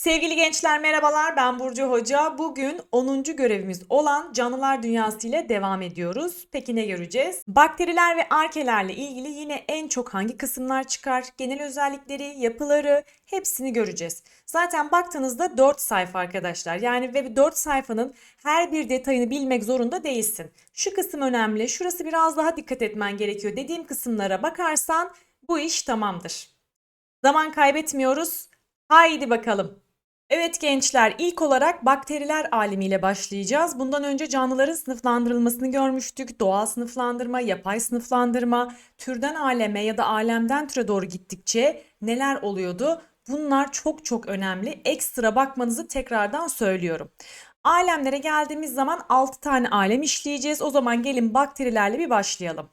Sevgili gençler merhabalar ben Burcu Hoca. Bugün 10. görevimiz olan canlılar dünyası ile devam ediyoruz. Peki ne göreceğiz? Bakteriler ve arkelerle ilgili yine en çok hangi kısımlar çıkar? Genel özellikleri, yapıları hepsini göreceğiz. Zaten baktığınızda 4 sayfa arkadaşlar. Yani ve 4 sayfanın her bir detayını bilmek zorunda değilsin. Şu kısım önemli, şurası biraz daha dikkat etmen gerekiyor dediğim kısımlara bakarsan bu iş tamamdır. Zaman kaybetmiyoruz. Haydi bakalım. Evet gençler ilk olarak bakteriler alemiyle başlayacağız. Bundan önce canlıların sınıflandırılmasını görmüştük. Doğal sınıflandırma, yapay sınıflandırma, türden aleme ya da alemden türe doğru gittikçe neler oluyordu? Bunlar çok çok önemli. Ekstra bakmanızı tekrardan söylüyorum. Alemlere geldiğimiz zaman 6 tane alem işleyeceğiz. O zaman gelin bakterilerle bir başlayalım.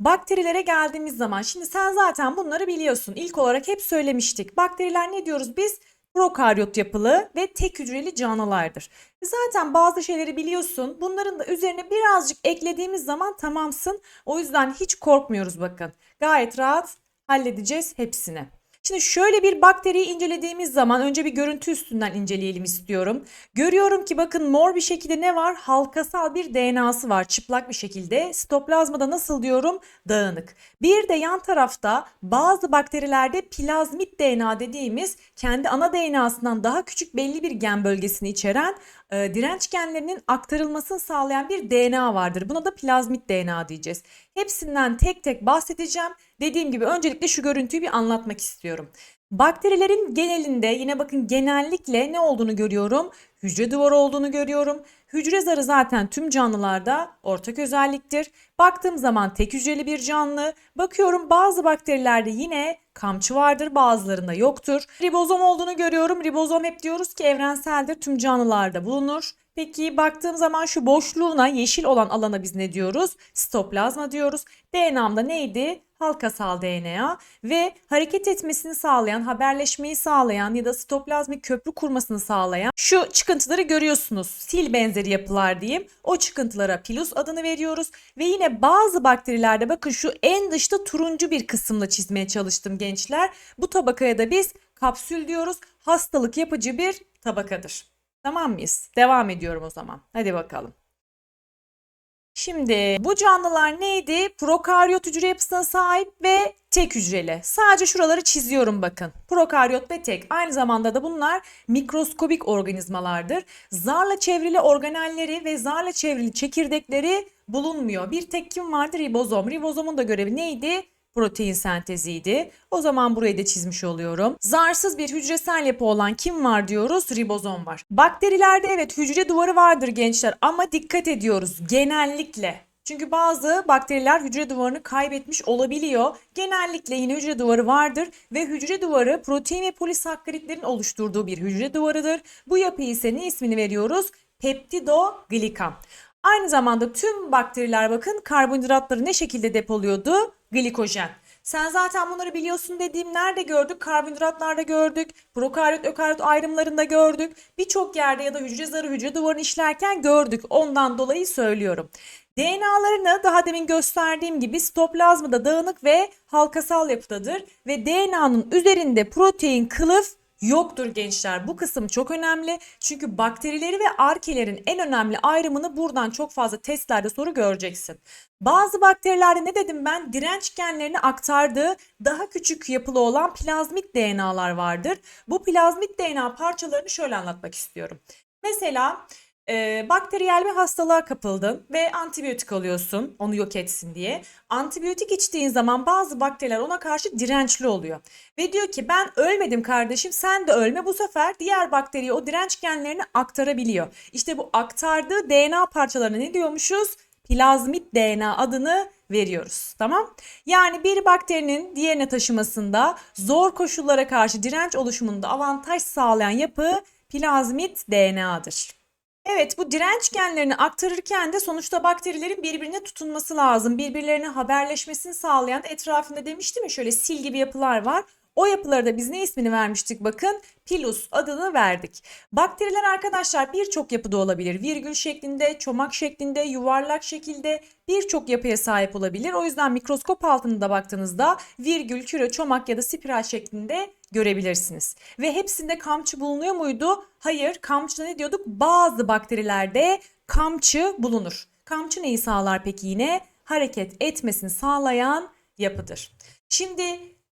Bakterilere geldiğimiz zaman şimdi sen zaten bunları biliyorsun. İlk olarak hep söylemiştik. Bakteriler ne diyoruz biz? Prokaryot yapılı ve tek hücreli canlılardır. Zaten bazı şeyleri biliyorsun. Bunların da üzerine birazcık eklediğimiz zaman tamamsın. O yüzden hiç korkmuyoruz bakın. Gayet rahat halledeceğiz hepsini. Şimdi şöyle bir bakteriyi incelediğimiz zaman önce bir görüntü üstünden inceleyelim istiyorum. Görüyorum ki bakın mor bir şekilde ne var? Halkasal bir DNA'sı var çıplak bir şekilde. Sitoplazmada nasıl diyorum? Dağınık. Bir de yan tarafta bazı bakterilerde plazmit DNA dediğimiz kendi ana DNA'sından daha küçük belli bir gen bölgesini içeren e, direnç genlerinin aktarılmasını sağlayan bir DNA vardır. Buna da plazmit DNA diyeceğiz. Hepsinden tek tek bahsedeceğim. Dediğim gibi öncelikle şu görüntüyü bir anlatmak istiyorum. Bakterilerin genelinde yine bakın genellikle ne olduğunu görüyorum? Hücre duvarı olduğunu görüyorum. Hücre zarı zaten tüm canlılarda ortak özelliktir. Baktığım zaman tek hücreli bir canlı. Bakıyorum bazı bakterilerde yine kamçı vardır bazılarında yoktur. Ribozom olduğunu görüyorum. Ribozom hep diyoruz ki evrenseldir tüm canlılarda bulunur. Peki baktığım zaman şu boşluğuna yeşil olan alana biz ne diyoruz? Sitoplazma diyoruz. DNA'mda neydi? Halkasal DNA ve hareket etmesini sağlayan, haberleşmeyi sağlayan ya da sitoplazmik köprü kurmasını sağlayan şu çıkıntıları görüyorsunuz. Sil benzeri yapılar diyeyim. O çıkıntılara pilus adını veriyoruz ve yine bazı bakterilerde bakın şu en dışta turuncu bir kısımla çizmeye çalıştım gençler. Bu tabakaya da biz kapsül diyoruz. Hastalık yapıcı bir tabakadır. Tamam mıyız? Devam ediyorum o zaman. Hadi bakalım. Şimdi bu canlılar neydi? Prokaryot hücre yapısına sahip ve tek hücreli. Sadece şuraları çiziyorum bakın. Prokaryot ve tek. Aynı zamanda da bunlar mikroskobik organizmalardır. Zarla çevrili organelleri ve zarla çevrili çekirdekleri bulunmuyor. Bir tek kim vardı? Ribozom. Ribozomun da görevi neydi? Protein senteziydi. O zaman burayı da çizmiş oluyorum. Zarsız bir hücresel yapı olan kim var diyoruz? Ribozom var. Bakterilerde evet hücre duvarı vardır gençler ama dikkat ediyoruz genellikle. Çünkü bazı bakteriler hücre duvarını kaybetmiş olabiliyor. Genellikle yine hücre duvarı vardır ve hücre duvarı protein ve polisakkaritlerin oluşturduğu bir hücre duvarıdır. Bu yapıyı ise ne ismini veriyoruz? Peptidoglikan. Aynı zamanda tüm bakteriler bakın karbonhidratları ne şekilde depoluyordu? Glikojen. Sen zaten bunları biliyorsun dediğim nerede gördük? Karbonhidratlarda gördük. Prokaryot ökaryot ayrımlarında gördük. Birçok yerde ya da hücre zarı hücre duvarını işlerken gördük. Ondan dolayı söylüyorum. DNA'larını daha demin gösterdiğim gibi sitoplazmada dağınık ve halkasal yapıdadır ve DNA'nın üzerinde protein kılıf yoktur gençler. Bu kısım çok önemli. Çünkü bakterileri ve arkelerin en önemli ayrımını buradan çok fazla testlerde soru göreceksin. Bazı bakterilerde ne dedim ben? Direnç genlerini aktardığı daha küçük yapılı olan plazmit DNA'lar vardır. Bu plazmit DNA parçalarını şöyle anlatmak istiyorum. Mesela e, bakteriyel bir hastalığa kapıldın ve antibiyotik alıyorsun onu yok etsin diye. Antibiyotik içtiğin zaman bazı bakteriler ona karşı dirençli oluyor. Ve diyor ki ben ölmedim kardeşim sen de ölme bu sefer diğer bakteriye o direnç genlerini aktarabiliyor. İşte bu aktardığı DNA parçalarına ne diyormuşuz? Plazmit DNA adını veriyoruz. Tamam? Yani bir bakterinin diğerine taşımasında zor koşullara karşı direnç oluşumunda avantaj sağlayan yapı plazmit DNA'dır. Evet bu direnç genlerini aktarırken de sonuçta bakterilerin birbirine tutunması lazım. Birbirlerine haberleşmesini sağlayan etrafında demiştim ya şöyle sil gibi yapılar var. O yapılara da biz ne ismini vermiştik bakın? Pilus adını verdik. Bakteriler arkadaşlar birçok yapıda olabilir. Virgül şeklinde, çomak şeklinde, yuvarlak şekilde birçok yapıya sahip olabilir. O yüzden mikroskop altında baktığınızda virgül, küre, çomak ya da spiral şeklinde görebilirsiniz. Ve hepsinde kamçı bulunuyor muydu? Hayır. Kamçıda ne diyorduk? Bazı bakterilerde kamçı bulunur. Kamçı neyi sağlar peki yine? Hareket etmesini sağlayan yapıdır. Şimdi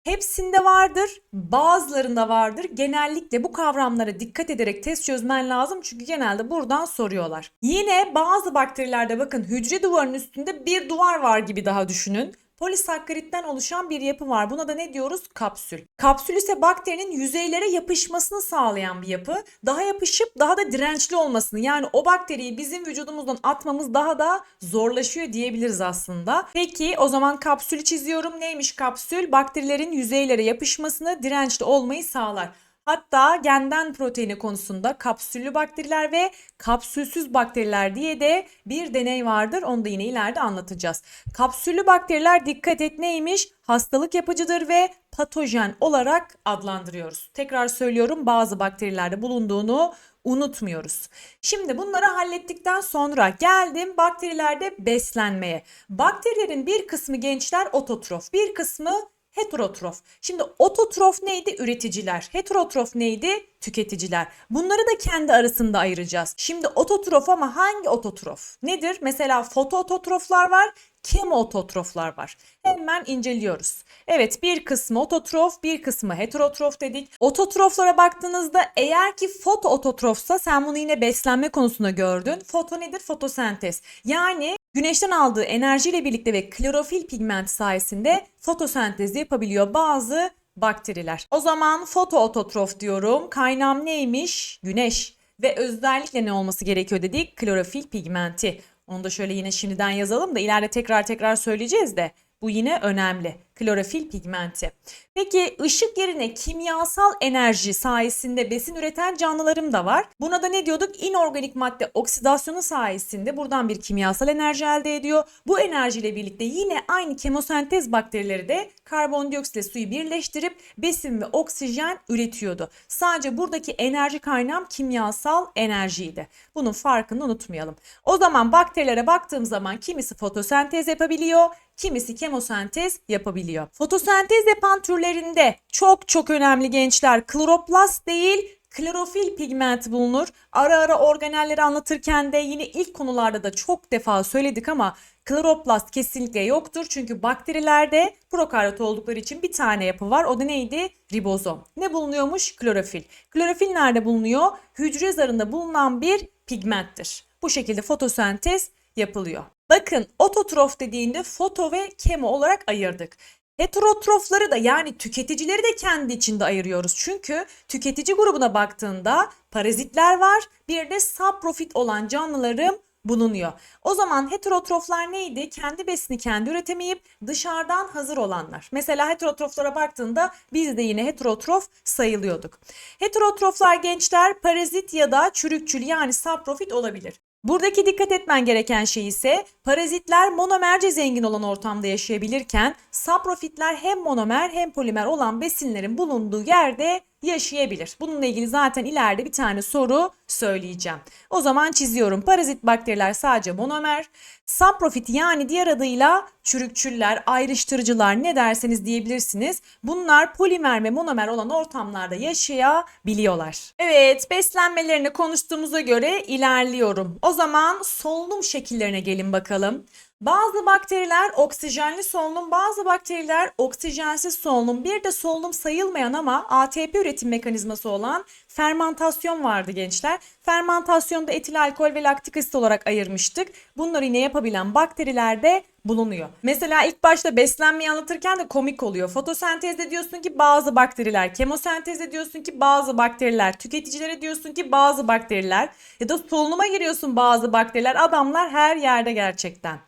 hepsinde vardır, bazılarında vardır. Genellikle bu kavramlara dikkat ederek test çözmen lazım çünkü genelde buradan soruyorlar. Yine bazı bakterilerde bakın hücre duvarının üstünde bir duvar var gibi daha düşünün. Polisakkaritten oluşan bir yapı var. Buna da ne diyoruz? Kapsül. Kapsül ise bakterinin yüzeylere yapışmasını sağlayan bir yapı. Daha yapışıp daha da dirençli olmasını yani o bakteriyi bizim vücudumuzdan atmamız daha da zorlaşıyor diyebiliriz aslında. Peki o zaman kapsülü çiziyorum. Neymiş kapsül? Bakterilerin yüzeylere yapışmasını, dirençli olmayı sağlar. Hatta genden proteini konusunda kapsüllü bakteriler ve kapsülsüz bakteriler diye de bir deney vardır. Onu da yine ileride anlatacağız. Kapsüllü bakteriler dikkat et neymiş? Hastalık yapıcıdır ve patojen olarak adlandırıyoruz. Tekrar söylüyorum bazı bakterilerde bulunduğunu unutmuyoruz. Şimdi bunları hallettikten sonra geldim bakterilerde beslenmeye. Bakterilerin bir kısmı gençler ototrof, bir kısmı heterotrof. Şimdi ototrof neydi? Üreticiler. Heterotrof neydi? Tüketiciler. Bunları da kendi arasında ayıracağız. Şimdi ototrof ama hangi ototrof? Nedir? Mesela fotoototroflar var, kemoototroflar var. Hemen inceliyoruz. Evet bir kısmı ototrof, bir kısmı heterotrof dedik. Ototroflara baktığınızda eğer ki fotoototrofsa sen bunu yine beslenme konusunda gördün. Foto nedir? Fotosentez. Yani güneşten aldığı enerjiyle birlikte ve klorofil pigment sayesinde fotosentez yapabiliyor bazı bakteriler. O zaman fotoototrof diyorum. Kaynağım neymiş? Güneş. Ve özellikle ne olması gerekiyor dedik? Klorofil pigmenti. Onu da şöyle yine şimdiden yazalım da ileride tekrar tekrar söyleyeceğiz de. Bu yine önemli. Klorofil pigmenti. Peki ışık yerine kimyasal enerji sayesinde besin üreten canlılarım da var. Buna da ne diyorduk? İnorganik madde oksidasyonu sayesinde buradan bir kimyasal enerji elde ediyor. Bu enerjiyle birlikte yine aynı kemosentez bakterileri de karbondioksit suyu birleştirip besin ve oksijen üretiyordu. Sadece buradaki enerji kaynağım kimyasal enerjiydi. Bunun farkını unutmayalım. O zaman bakterilere baktığım zaman kimisi fotosentez yapabiliyor, kimisi kemosentez yapabiliyor. Fotosentez yapan türlerinde çok çok önemli gençler kloroplast değil klorofil pigment bulunur. Ara ara organelleri anlatırken de yine ilk konularda da çok defa söyledik ama kloroplast kesinlikle yoktur. Çünkü bakterilerde prokaryot oldukları için bir tane yapı var. O da neydi? Ribozom. Ne bulunuyormuş? Klorofil. Klorofil nerede bulunuyor? Hücre zarında bulunan bir pigmenttir. Bu şekilde fotosentez yapılıyor. Bakın ototrof dediğinde foto ve kemo olarak ayırdık. Heterotrofları da yani tüketicileri de kendi içinde ayırıyoruz. Çünkü tüketici grubuna baktığında parazitler var. Bir de saprofit olan canlılarım bulunuyor. O zaman heterotroflar neydi? Kendi besini kendi üretemeyip dışarıdan hazır olanlar. Mesela heterotroflara baktığında biz de yine heterotrof sayılıyorduk. Heterotroflar gençler parazit ya da çürükçül yani saprofit olabilir. Buradaki dikkat etmen gereken şey ise parazitler monomerce zengin olan ortamda yaşayabilirken saprofitler hem monomer hem polimer olan besinlerin bulunduğu yerde yaşayabilir. Bununla ilgili zaten ileride bir tane soru söyleyeceğim. O zaman çiziyorum. Parazit bakteriler sadece monomer, saprofit yani diğer adıyla çürükçüller, ayrıştırıcılar ne derseniz diyebilirsiniz. Bunlar polimer ve monomer olan ortamlarda yaşayabiliyorlar. Evet, beslenmelerini konuştuğumuza göre ilerliyorum. O zaman solunum şekillerine gelin bakalım. Bazı bakteriler oksijenli solunum, bazı bakteriler oksijensiz solunum. Bir de solunum sayılmayan ama ATP üretim mekanizması olan fermentasyon vardı gençler. Fermentasyonda etil alkol ve laktik asit olarak ayırmıştık. Bunları yine yapabilen bakterilerde bulunuyor. Mesela ilk başta beslenmeyi anlatırken de komik oluyor. Fotosentezde diyorsun ki bazı bakteriler, kemosentezde diyorsun ki bazı bakteriler, tüketicilere diyorsun ki bazı bakteriler ya da solunuma giriyorsun bazı bakteriler. Adamlar her yerde gerçekten.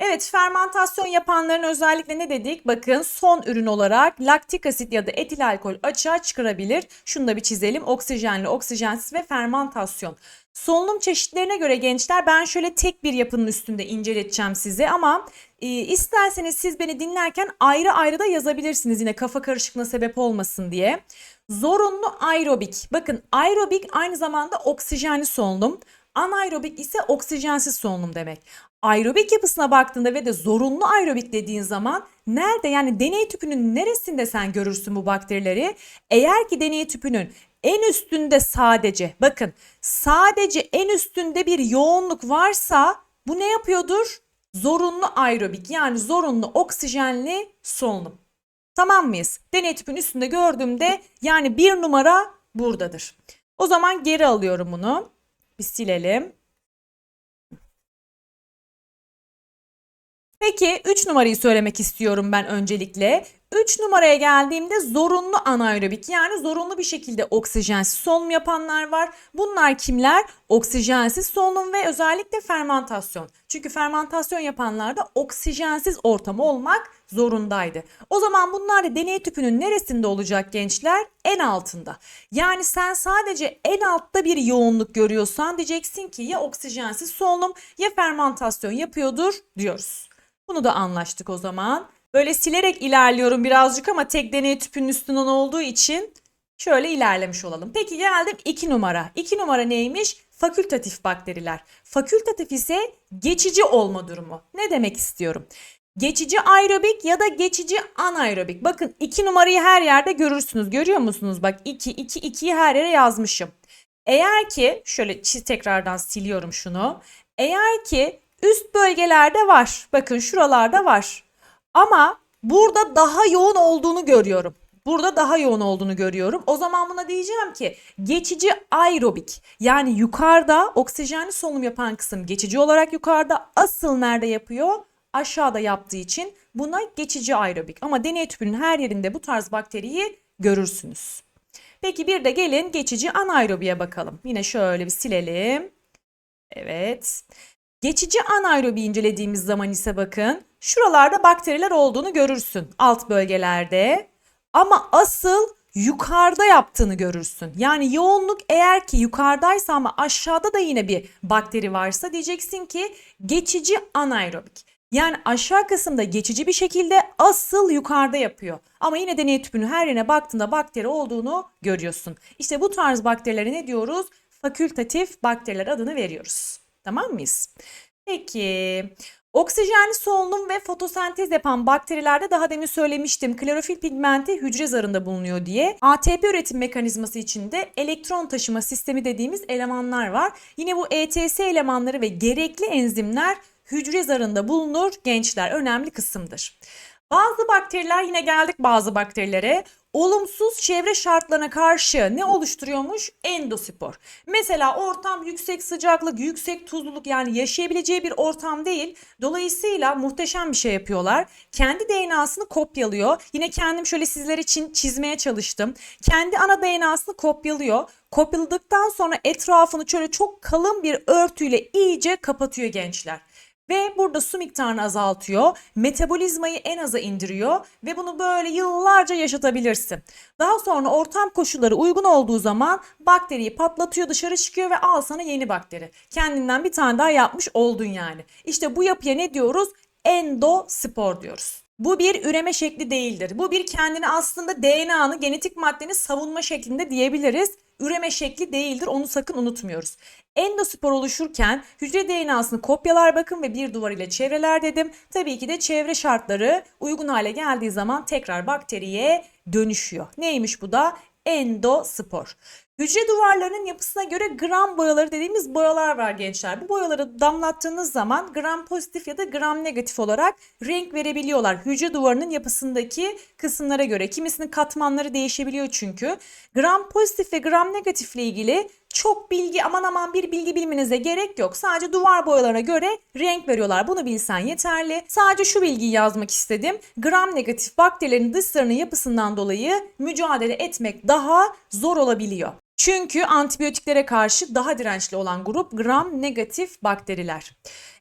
Evet fermentasyon yapanların özellikle ne dedik? Bakın son ürün olarak laktik asit ya da etil alkol açığa çıkarabilir. Şunu da bir çizelim. Oksijenli, oksijensiz ve fermentasyon. Solunum çeşitlerine göre gençler ben şöyle tek bir yapının üstünde inceleteceğim size ama e, isterseniz siz beni dinlerken ayrı ayrı da yazabilirsiniz yine kafa karışıklığına sebep olmasın diye. Zorunlu aerobik. Bakın aerobik aynı zamanda oksijenli solunum. Anaerobik ise oksijensiz solunum demek. Aerobik yapısına baktığında ve de zorunlu aerobik dediğin zaman nerede yani deney tüpünün neresinde sen görürsün bu bakterileri? Eğer ki deney tüpünün en üstünde sadece bakın sadece en üstünde bir yoğunluk varsa bu ne yapıyordur? Zorunlu aerobik yani zorunlu oksijenli solunum. Tamam mıyız? Deney tüpün üstünde gördüğümde yani bir numara buradadır. O zaman geri alıyorum bunu. Bir silelim. Peki 3 numarayı söylemek istiyorum ben öncelikle. 3 numaraya geldiğimde zorunlu anaerobik yani zorunlu bir şekilde oksijensiz solunum yapanlar var. Bunlar kimler? Oksijensiz solunum ve özellikle fermentasyon. Çünkü fermentasyon yapanlarda oksijensiz ortam olmak zorundaydı. O zaman bunlar da deney tüpünün neresinde olacak gençler? En altında. Yani sen sadece en altta bir yoğunluk görüyorsan diyeceksin ki ya oksijensiz solunum ya fermentasyon yapıyordur diyoruz. Bunu da anlaştık o zaman. Böyle silerek ilerliyorum birazcık ama tek deney tüpünün üstünden olduğu için şöyle ilerlemiş olalım. Peki geldim 2 numara. 2 numara neymiş? Fakültatif bakteriler. Fakültatif ise geçici olma durumu. Ne demek istiyorum? Geçici aerobik ya da geçici anaerobik. Bakın 2 numarayı her yerde görürsünüz. Görüyor musunuz? Bak 2 2 2'yi her yere yazmışım. Eğer ki şöyle tekrardan siliyorum şunu. Eğer ki üst bölgelerde var. Bakın şuralarda var. Ama burada daha yoğun olduğunu görüyorum. Burada daha yoğun olduğunu görüyorum. O zaman buna diyeceğim ki geçici aerobik yani yukarıda oksijenli solunum yapan kısım geçici olarak yukarıda asıl nerede yapıyor? Aşağıda yaptığı için buna geçici aerobik. Ama deney tüpünün her yerinde bu tarz bakteriyi görürsünüz. Peki bir de gelin geçici anaerobiye bakalım. Yine şöyle bir silelim. Evet. Geçici anaerobi incelediğimiz zaman ise bakın şuralarda bakteriler olduğunu görürsün alt bölgelerde. Ama asıl yukarıda yaptığını görürsün. Yani yoğunluk eğer ki yukarıdaysa ama aşağıda da yine bir bakteri varsa diyeceksin ki geçici anaerobik. Yani aşağı kısımda geçici bir şekilde asıl yukarıda yapıyor. Ama yine deney tüpünün her yerine baktığında bakteri olduğunu görüyorsun. İşte bu tarz bakterilere ne diyoruz? Fakültatif bakteriler adını veriyoruz. Tamam mıyız? Peki. Oksijenli solunum ve fotosentez yapan bakterilerde daha demin söylemiştim klorofil pigmenti hücre zarında bulunuyor diye. ATP üretim mekanizması içinde elektron taşıma sistemi dediğimiz elemanlar var. Yine bu ETS elemanları ve gerekli enzimler hücre zarında bulunur gençler önemli kısımdır. Bazı bakteriler yine geldik bazı bakterilere olumsuz çevre şartlarına karşı ne oluşturuyormuş? Endospor. Mesela ortam yüksek sıcaklık, yüksek tuzluluk yani yaşayabileceği bir ortam değil. Dolayısıyla muhteşem bir şey yapıyorlar. Kendi DNA'sını kopyalıyor. Yine kendim şöyle sizler için çizmeye çalıştım. Kendi ana DNA'sını kopyalıyor. Kopyaladıktan sonra etrafını şöyle çok kalın bir örtüyle iyice kapatıyor gençler. Ve burada su miktarını azaltıyor, metabolizmayı en aza indiriyor ve bunu böyle yıllarca yaşatabilirsin. Daha sonra ortam koşulları uygun olduğu zaman bakteriyi patlatıyor dışarı çıkıyor ve al sana yeni bakteri. Kendinden bir tane daha yapmış oldun yani. İşte bu yapıya ne diyoruz? Endospor diyoruz. Bu bir üreme şekli değildir. Bu bir kendini aslında DNA'nı, genetik maddeni savunma şeklinde diyebiliriz. Üreme şekli değildir. Onu sakın unutmuyoruz. Endospor oluşurken hücre DNA'sını kopyalar bakın ve bir duvar ile çevreler dedim. Tabii ki de çevre şartları uygun hale geldiği zaman tekrar bakteriye dönüşüyor. Neymiş bu da? Endospor. Hücre duvarlarının yapısına göre gram boyaları dediğimiz boyalar var gençler. Bu boyaları damlattığınız zaman gram pozitif ya da gram negatif olarak renk verebiliyorlar. Hücre duvarının yapısındaki kısımlara göre. Kimisinin katmanları değişebiliyor çünkü. Gram pozitif ve gram negatifle ilgili çok bilgi aman aman bir bilgi bilmenize gerek yok. Sadece duvar boyalarına göre renk veriyorlar. Bunu bilsen yeterli. Sadece şu bilgiyi yazmak istedim. Gram negatif bakterilerin dışlarının yapısından dolayı mücadele etmek daha zor olabiliyor. Çünkü antibiyotiklere karşı daha dirençli olan grup gram negatif bakteriler.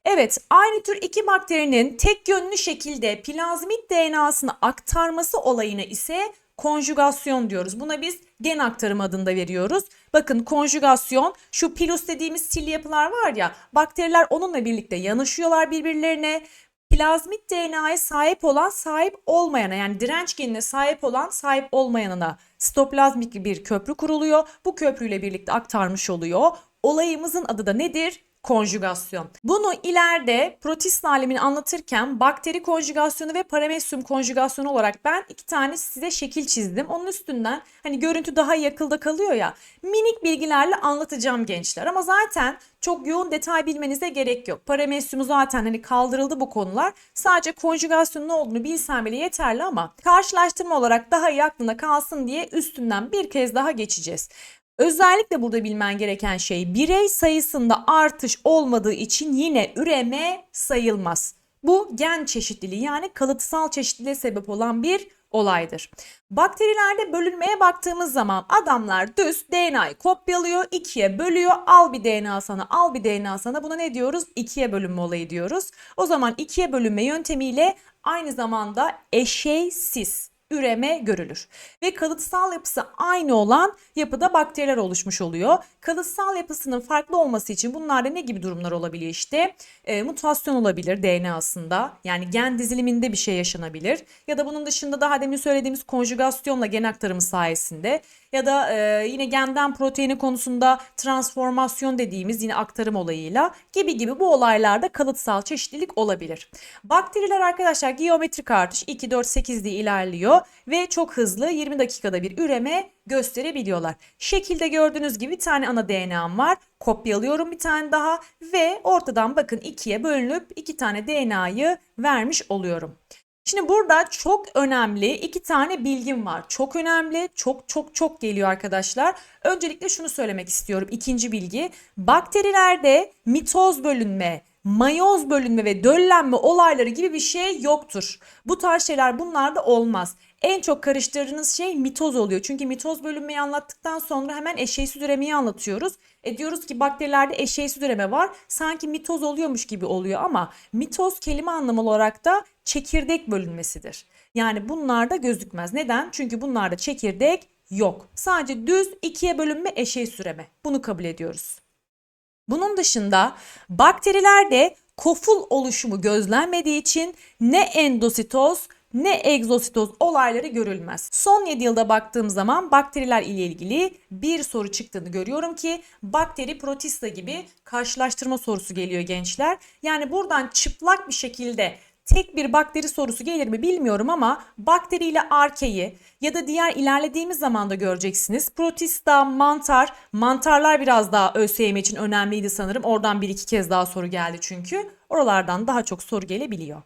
Evet, aynı tür iki bakterinin tek yönlü şekilde plazmit DNA'sını aktarması olayına ise konjugasyon diyoruz. Buna biz gen aktarım adında veriyoruz. Bakın konjugasyon şu pilus dediğimiz sil yapılar var ya bakteriler onunla birlikte yanışıyorlar birbirlerine. Plazmit DNA'ya sahip olan sahip olmayana yani direnç genine sahip olan sahip olmayanına sitoplazmik bir köprü kuruluyor. Bu köprüyle birlikte aktarmış oluyor. Olayımızın adı da nedir? Konjugasyon. Bunu ileride protist alemini anlatırken bakteri konjugasyonu ve paramesyum konjugasyonu olarak ben iki tane size şekil çizdim. Onun üstünden hani görüntü daha yakılda kalıyor ya minik bilgilerle anlatacağım gençler. Ama zaten çok yoğun detay bilmenize gerek yok. Paramesyumu zaten hani kaldırıldı bu konular. Sadece konjugasyonun ne olduğunu bilsen bile yeterli ama karşılaştırma olarak daha iyi aklında kalsın diye üstünden bir kez daha geçeceğiz. Özellikle burada bilmen gereken şey birey sayısında artış olmadığı için yine üreme sayılmaz. Bu gen çeşitliliği yani kalıtsal çeşitliliğe sebep olan bir olaydır. Bakterilerde bölünmeye baktığımız zaman adamlar düz DNA'yı kopyalıyor, ikiye bölüyor. Al bir DNA sana, al bir DNA sana. Buna ne diyoruz? İkiye bölünme olayı diyoruz. O zaman ikiye bölünme yöntemiyle aynı zamanda eşeysiz üreme görülür. Ve kalıtsal yapısı aynı olan yapıda bakteriler oluşmuş oluyor. Kalıtsal yapısının farklı olması için bunlarda ne gibi durumlar olabiliyor işte? E, mutasyon olabilir DNA'sında. Yani gen diziliminde bir şey yaşanabilir. Ya da bunun dışında daha demin söylediğimiz konjugasyonla gen aktarımı sayesinde ya da e, yine genden proteini konusunda transformasyon dediğimiz yine aktarım olayıyla gibi gibi bu olaylarda kalıtsal çeşitlilik olabilir. Bakteriler arkadaşlar geometrik artış 2, 4, 8 diye ilerliyor ve çok hızlı 20 dakikada bir üreme gösterebiliyorlar. Şekilde gördüğünüz gibi bir tane ana DNA'm var. Kopyalıyorum bir tane daha ve ortadan bakın ikiye bölünüp iki tane DNA'yı vermiş oluyorum. Şimdi burada çok önemli iki tane bilgim var. Çok önemli, çok çok çok geliyor arkadaşlar. Öncelikle şunu söylemek istiyorum. İkinci bilgi. Bakterilerde mitoz bölünme, mayoz bölünme ve döllenme olayları gibi bir şey yoktur. Bu tarz şeyler bunlarda olmaz. En çok karıştırdığınız şey mitoz oluyor. Çünkü mitoz bölünmeyi anlattıktan sonra hemen eşeysiz üremeyi anlatıyoruz. E diyoruz ki bakterilerde eşeysiz üreme var. Sanki mitoz oluyormuş gibi oluyor ama mitoz kelime anlamı olarak da çekirdek bölünmesidir. Yani bunlarda gözükmez. Neden? Çünkü bunlarda çekirdek yok. Sadece düz ikiye bölünme eşeğsiz üreme. Bunu kabul ediyoruz. Bunun dışında bakterilerde koful oluşumu gözlenmediği için ne endositoz ne egzositoz olayları görülmez. Son 7 yılda baktığım zaman bakteriler ile ilgili bir soru çıktığını görüyorum ki bakteri protista gibi karşılaştırma sorusu geliyor gençler. Yani buradan çıplak bir şekilde tek bir bakteri sorusu gelir mi bilmiyorum ama bakteri ile arkeyi ya da diğer ilerlediğimiz zamanda göreceksiniz. Protista, mantar, mantarlar biraz daha ÖSYM için önemliydi sanırım. Oradan bir iki kez daha soru geldi çünkü. Oralardan daha çok soru gelebiliyor.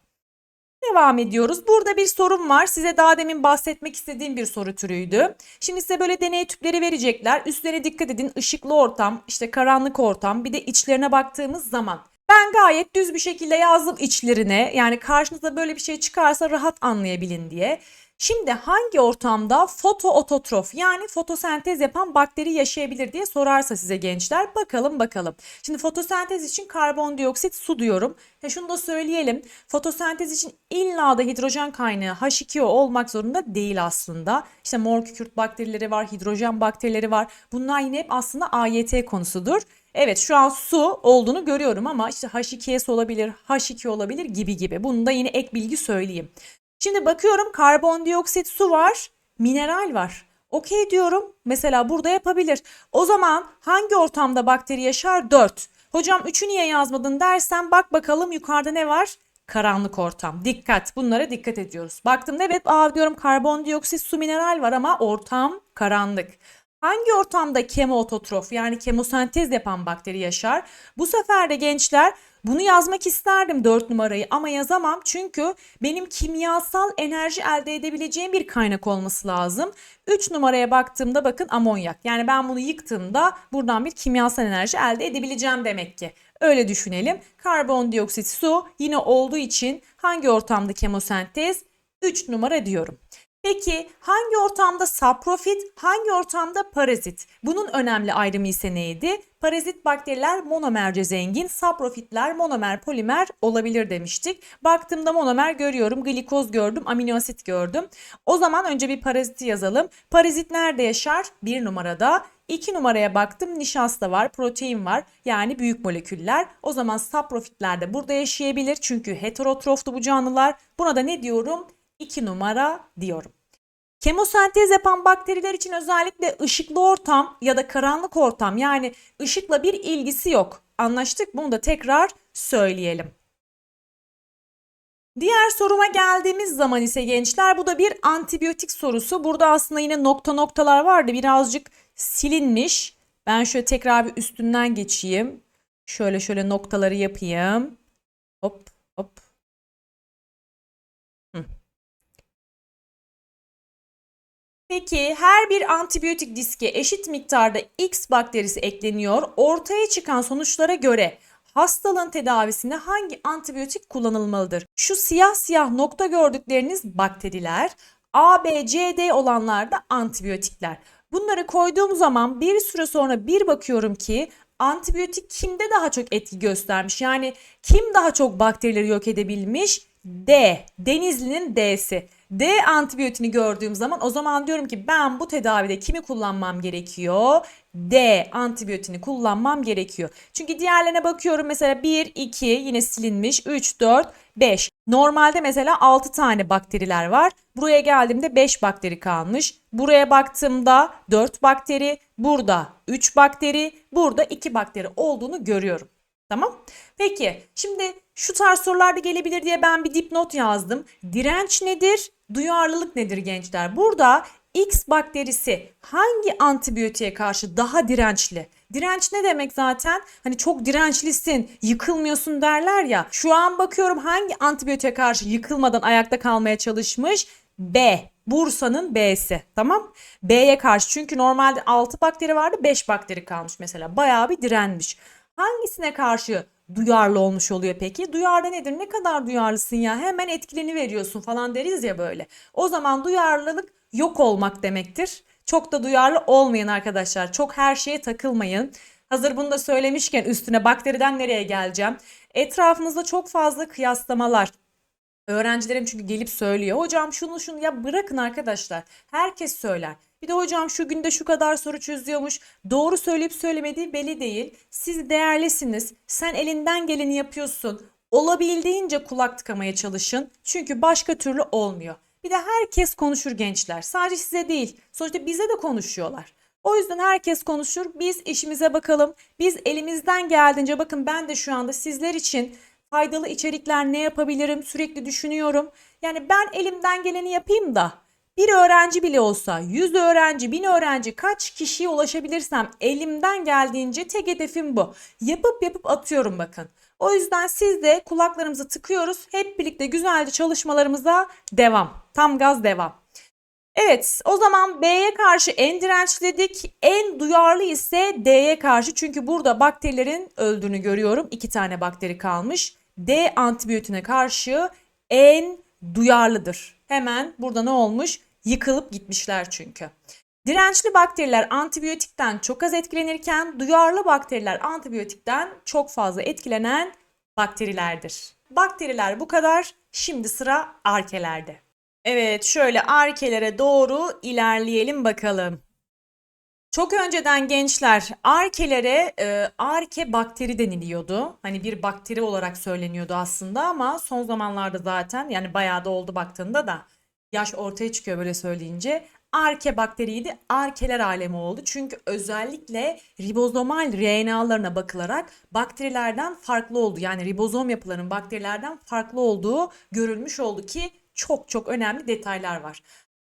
Devam ediyoruz. Burada bir sorum var. Size daha demin bahsetmek istediğim bir soru türüydü. Şimdi size böyle deney tüpleri verecekler. Üstlerine dikkat edin. Işıklı ortam, işte karanlık ortam, bir de içlerine baktığımız zaman. Ben gayet düz bir şekilde yazdım içlerine. Yani karşınıza böyle bir şey çıkarsa rahat anlayabilin diye. Şimdi hangi ortamda fotoototrof yani fotosentez yapan bakteri yaşayabilir diye sorarsa size gençler bakalım bakalım. Şimdi fotosentez için karbondioksit su diyorum. Ya şunu da söyleyelim. Fotosentez için illa da hidrojen kaynağı H2O olmak zorunda değil aslında. İşte mor kükürt bakterileri var, hidrojen bakterileri var. Bunlar yine hep aslında AYT konusudur. Evet şu an su olduğunu görüyorum ama işte H2S olabilir, H2 olabilir gibi gibi. Bunu da yine ek bilgi söyleyeyim. Şimdi bakıyorum karbondioksit su var, mineral var. Okey diyorum. Mesela burada yapabilir. O zaman hangi ortamda bakteri yaşar? 4. Hocam 3'ü niye yazmadın dersen bak bakalım yukarıda ne var? Karanlık ortam. Dikkat. Bunlara dikkat ediyoruz. Baktım evet aa diyorum karbondioksit su mineral var ama ortam karanlık. Hangi ortamda kemoototrof yani kemosentez yapan bakteri yaşar? Bu sefer de gençler bunu yazmak isterdim 4 numarayı ama yazamam çünkü benim kimyasal enerji elde edebileceğim bir kaynak olması lazım. 3 numaraya baktığımda bakın amonyak. Yani ben bunu yıktığımda buradan bir kimyasal enerji elde edebileceğim demek ki. Öyle düşünelim. Karbondioksit su yine olduğu için hangi ortamda kemosentez? 3 numara diyorum. Peki hangi ortamda saprofit, hangi ortamda parazit? Bunun önemli ayrımı ise neydi? Parazit bakteriler monomerce zengin, saprofitler monomer polimer olabilir demiştik. Baktığımda monomer görüyorum, glikoz gördüm, amino asit gördüm. O zaman önce bir paraziti yazalım. Parazit nerede yaşar? Bir numarada. 2 numaraya baktım nişasta var, protein var yani büyük moleküller. O zaman saprofitler de burada yaşayabilir çünkü heterotroftu bu canlılar. Buna da ne diyorum? 2 numara diyorum. Kemosentez yapan bakteriler için özellikle ışıklı ortam ya da karanlık ortam yani ışıkla bir ilgisi yok. Anlaştık bunu da tekrar söyleyelim. Diğer soruma geldiğimiz zaman ise gençler bu da bir antibiyotik sorusu. Burada aslında yine nokta noktalar vardı birazcık silinmiş. Ben şöyle tekrar bir üstünden geçeyim. Şöyle şöyle noktaları yapayım. Hop hop. Peki her bir antibiyotik diske eşit miktarda X bakterisi ekleniyor. Ortaya çıkan sonuçlara göre hastalığın tedavisinde hangi antibiyotik kullanılmalıdır? Şu siyah siyah nokta gördükleriniz bakteriler, A, B, C, D olanlar da antibiyotikler. Bunları koyduğum zaman bir süre sonra bir bakıyorum ki antibiyotik kimde daha çok etki göstermiş? Yani kim daha çok bakterileri yok edebilmiş? D. Denizli'nin D'si. D antibiyotini gördüğüm zaman o zaman diyorum ki ben bu tedavide kimi kullanmam gerekiyor? D antibiyotini kullanmam gerekiyor. Çünkü diğerlerine bakıyorum mesela 1, 2 yine silinmiş 3, 4, 5. Normalde mesela 6 tane bakteriler var. Buraya geldiğimde 5 bakteri kalmış. Buraya baktığımda 4 bakteri, burada 3 bakteri, burada 2 bakteri olduğunu görüyorum. Tamam. Peki şimdi şu tarz sorular da gelebilir diye ben bir dipnot yazdım. Direnç nedir? Duyarlılık nedir gençler? Burada X bakterisi hangi antibiyotiğe karşı daha dirençli? Direnç ne demek zaten? Hani çok dirençlisin, yıkılmıyorsun derler ya. Şu an bakıyorum hangi antibiyotiğe karşı yıkılmadan ayakta kalmaya çalışmış? B. Bursa'nın B'si. Tamam? B'ye karşı çünkü normalde 6 bakteri vardı 5 bakteri kalmış mesela. Bayağı bir direnmiş. Hangisine karşı duyarlı olmuş oluyor peki? Duyarlı nedir? Ne kadar duyarlısın ya? Hemen etkileni veriyorsun falan deriz ya böyle. O zaman duyarlılık yok olmak demektir. Çok da duyarlı olmayın arkadaşlar. Çok her şeye takılmayın. Hazır bunu da söylemişken üstüne bakteriden nereye geleceğim? Etrafınızda çok fazla kıyaslamalar. Öğrencilerim çünkü gelip söylüyor. Hocam şunu şunu ya bırakın arkadaşlar. Herkes söyler. Bir de hocam şu günde şu kadar soru çözüyormuş. Doğru söyleyip söylemediği belli değil. Siz değerlisiniz. Sen elinden geleni yapıyorsun. Olabildiğince kulak tıkamaya çalışın. Çünkü başka türlü olmuyor. Bir de herkes konuşur gençler. Sadece size değil. Sonuçta bize de konuşuyorlar. O yüzden herkes konuşur. Biz işimize bakalım. Biz elimizden geldiğince bakın ben de şu anda sizler için faydalı içerikler ne yapabilirim sürekli düşünüyorum. Yani ben elimden geleni yapayım da bir öğrenci bile olsa 100 öğrenci, 1000 öğrenci kaç kişiye ulaşabilirsem elimden geldiğince tek hedefim bu. Yapıp yapıp atıyorum bakın. O yüzden siz de kulaklarımızı tıkıyoruz. Hep birlikte güzelce çalışmalarımıza devam. Tam gaz devam. Evet o zaman B'ye karşı en dirençli dedik. En duyarlı ise D'ye karşı. Çünkü burada bakterilerin öldüğünü görüyorum. İki tane bakteri kalmış. D antibiyotine karşı en duyarlıdır. Hemen burada ne olmuş? Yıkılıp gitmişler çünkü. Dirençli bakteriler antibiyotikten çok az etkilenirken duyarlı bakteriler antibiyotikten çok fazla etkilenen bakterilerdir. Bakteriler bu kadar. Şimdi sıra arkelerde. Evet şöyle arkelere doğru ilerleyelim bakalım. Çok önceden gençler arkelere e, arke bakteri deniliyordu. Hani bir bakteri olarak söyleniyordu aslında ama son zamanlarda zaten yani bayağı da oldu baktığında da yaş ortaya çıkıyor böyle söyleyince. Arke bakteriydi, arkeler alemi oldu. Çünkü özellikle ribozomal RNA'larına bakılarak bakterilerden farklı oldu. Yani ribozom yapılarının bakterilerden farklı olduğu görülmüş oldu ki çok çok önemli detaylar var.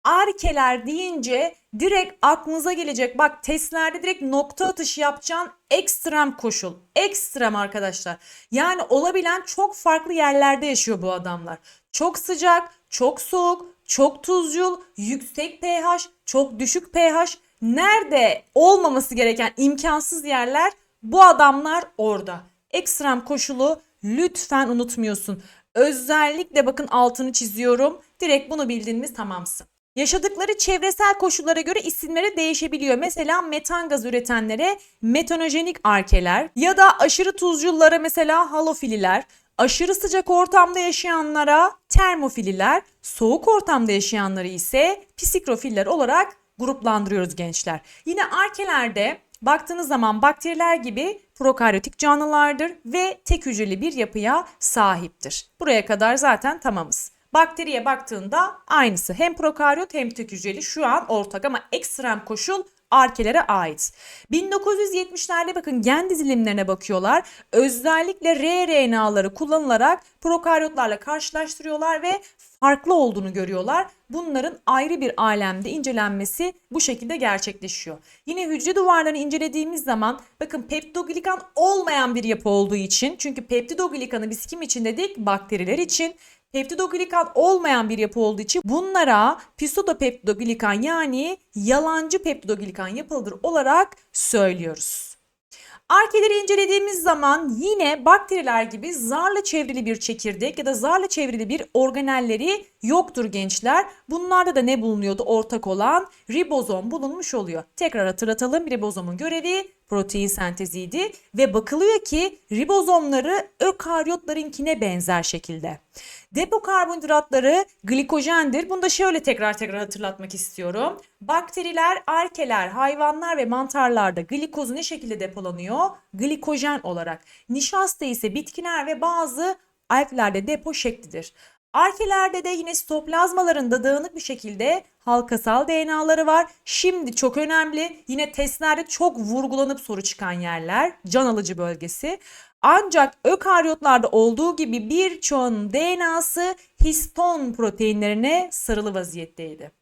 Arkeler deyince direkt aklınıza gelecek. Bak testlerde direkt nokta atışı yapacağın ekstrem koşul. Ekstrem arkadaşlar. Yani olabilen çok farklı yerlerde yaşıyor bu adamlar. Çok sıcak, çok soğuk, çok tuzcul, yüksek pH, çok düşük pH. Nerede olmaması gereken imkansız yerler bu adamlar orada. Ekstrem koşulu lütfen unutmuyorsun. Özellikle bakın altını çiziyorum. Direkt bunu bildiğiniz tamamsın. Yaşadıkları çevresel koşullara göre isimleri değişebiliyor. Mesela metan gaz üretenlere metanojenik arkeler ya da aşırı tuzcullara mesela halofililer, aşırı sıcak ortamda yaşayanlara termofililer, soğuk ortamda yaşayanları ise psikrofiller olarak gruplandırıyoruz gençler. Yine arkelerde baktığınız zaman bakteriler gibi prokaryotik canlılardır ve tek hücreli bir yapıya sahiptir. Buraya kadar zaten tamamız. Bakteriye baktığında aynısı. Hem prokaryot hem tek hücreli şu an ortak ama ekstrem koşul arkelere ait. 1970'lerde bakın gen dizilimlerine bakıyorlar. Özellikle rRNA'ları kullanılarak prokaryotlarla karşılaştırıyorlar ve farklı olduğunu görüyorlar. Bunların ayrı bir alemde incelenmesi bu şekilde gerçekleşiyor. Yine hücre duvarlarını incelediğimiz zaman bakın peptidoglikan olmayan bir yapı olduğu için çünkü peptidoglikanı biz kim için dedik? Bakteriler için. Peptidoglikan olmayan bir yapı olduğu için bunlara pseudopeptidoglikan yani yalancı peptidoglikan yapılıdır olarak söylüyoruz. Arkeleri incelediğimiz zaman yine bakteriler gibi zarla çevrili bir çekirdek ya da zarla çevrili bir organelleri yoktur gençler. Bunlarda da ne bulunuyordu ortak olan? Ribozom bulunmuş oluyor. Tekrar hatırlatalım ribozomun görevi protein senteziydi ve bakılıyor ki ribozomları ökaryotlarınkine benzer şekilde. Depo karbonhidratları glikojendir. Bunu da şöyle tekrar tekrar hatırlatmak istiyorum. Bakteriler, arkeler, hayvanlar ve mantarlarda glikozu ne şekilde depolanıyor? Glikojen olarak. Nişasta ise bitkiler ve bazı alglerde depo şeklidir. Arkelerde de yine sitoplazmalarında dağınık bir şekilde halkasal DNA'ları var. Şimdi çok önemli yine testlerde çok vurgulanıp soru çıkan yerler can alıcı bölgesi. Ancak ökaryotlarda olduğu gibi birçoğunun DNA'sı histon proteinlerine sarılı vaziyetteydi.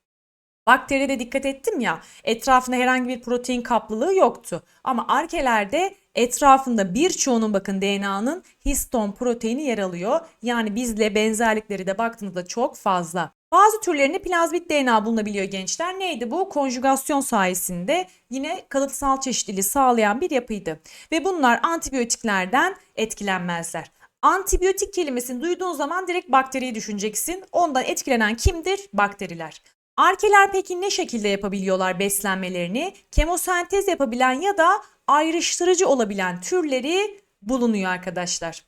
Bakteride dikkat ettim ya etrafında herhangi bir protein kaplılığı yoktu. Ama arkelerde etrafında birçoğunun bakın DNA'nın histon proteini yer alıyor. Yani bizle benzerlikleri de baktığınızda çok fazla. Bazı türlerinde plazmit DNA bulunabiliyor gençler. Neydi bu? Konjugasyon sayesinde yine kalıtsal çeşitliliği sağlayan bir yapıydı. Ve bunlar antibiyotiklerden etkilenmezler. Antibiyotik kelimesini duyduğun zaman direkt bakteriyi düşüneceksin. Ondan etkilenen kimdir? Bakteriler. Arkeler peki ne şekilde yapabiliyorlar beslenmelerini? Kemosentez yapabilen ya da ayrıştırıcı olabilen türleri bulunuyor arkadaşlar.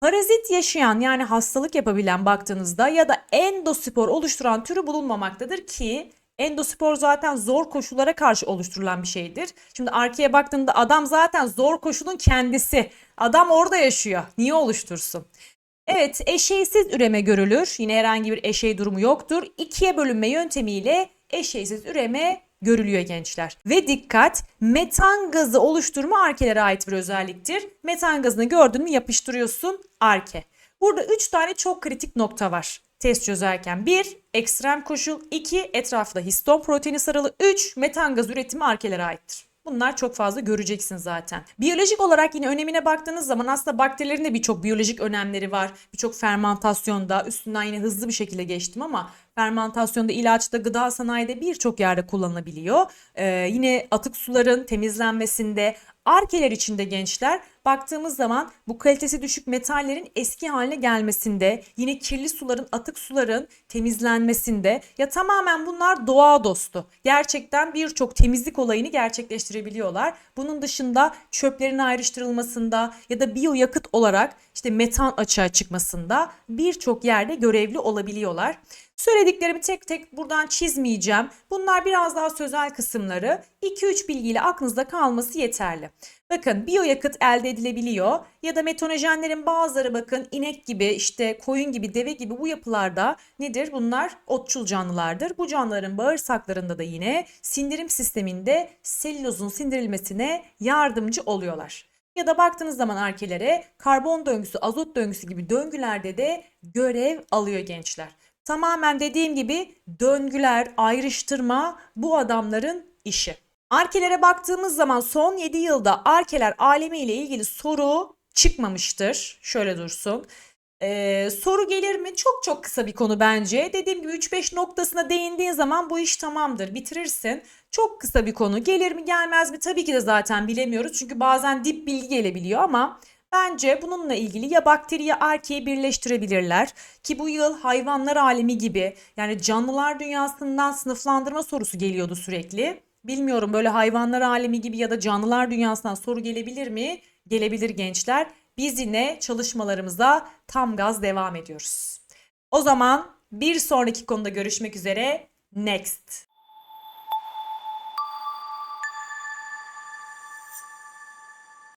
Parazit yaşayan yani hastalık yapabilen baktığınızda ya da endospor oluşturan türü bulunmamaktadır ki endospor zaten zor koşullara karşı oluşturulan bir şeydir. Şimdi arkaya baktığında adam zaten zor koşulun kendisi. Adam orada yaşıyor. Niye oluştursun? Evet eşeysiz üreme görülür. Yine herhangi bir eşey durumu yoktur. İkiye bölünme yöntemiyle eşeysiz üreme görülüyor gençler. Ve dikkat metan gazı oluşturma arkelere ait bir özelliktir. Metan gazını gördün mü yapıştırıyorsun arke. Burada 3 tane çok kritik nokta var test çözerken. 1. Ekstrem koşul. 2. Etrafta histon proteini sarılı. 3. Metan gaz üretimi arkelere aittir. Bunlar çok fazla göreceksin zaten. Biyolojik olarak yine önemine baktığınız zaman aslında bakterilerin de birçok biyolojik önemleri var. Birçok fermentasyonda üstünden yine hızlı bir şekilde geçtim ama fermentasyonda, ilaçta, gıda sanayide birçok yerde kullanılabiliyor. Ee, yine atık suların temizlenmesinde, arkeler içinde gençler baktığımız zaman bu kalitesi düşük metallerin eski haline gelmesinde, yine kirli suların, atık suların temizlenmesinde ya tamamen bunlar doğa dostu. Gerçekten birçok temizlik olayını gerçekleştirebiliyorlar. Bunun dışında çöplerin ayrıştırılmasında ya da biyoyakıt olarak işte metan açığa çıkmasında birçok yerde görevli olabiliyorlar. Söylediklerimi tek tek buradan çizmeyeceğim. Bunlar biraz daha sözel kısımları. 2-3 bilgiyle aklınızda kalması yeterli. Bakın biyoyakıt elde edilebiliyor ya da metonojenlerin bazıları bakın inek gibi işte koyun gibi deve gibi bu yapılarda nedir? Bunlar otçul canlılardır. Bu canlıların bağırsaklarında da yine sindirim sisteminde selülozun sindirilmesine yardımcı oluyorlar. Ya da baktığınız zaman arkelere karbon döngüsü, azot döngüsü gibi döngülerde de görev alıyor gençler. Tamamen dediğim gibi döngüler, ayrıştırma bu adamların işi. Arkelere baktığımız zaman son 7 yılda arkeler alemi ile ilgili soru çıkmamıştır. Şöyle dursun. Ee, soru gelir mi? Çok çok kısa bir konu bence. Dediğim gibi 3-5 noktasına değindiğin zaman bu iş tamamdır. Bitirirsin. Çok kısa bir konu. Gelir mi gelmez mi? Tabii ki de zaten bilemiyoruz. Çünkü bazen dip bilgi gelebiliyor ama Bence bununla ilgili ya bakteri ya erkeği birleştirebilirler ki bu yıl hayvanlar alemi gibi yani canlılar dünyasından sınıflandırma sorusu geliyordu sürekli. Bilmiyorum böyle hayvanlar alemi gibi ya da canlılar dünyasından soru gelebilir mi? Gelebilir gençler. Biz yine çalışmalarımıza tam gaz devam ediyoruz. O zaman bir sonraki konuda görüşmek üzere. Next.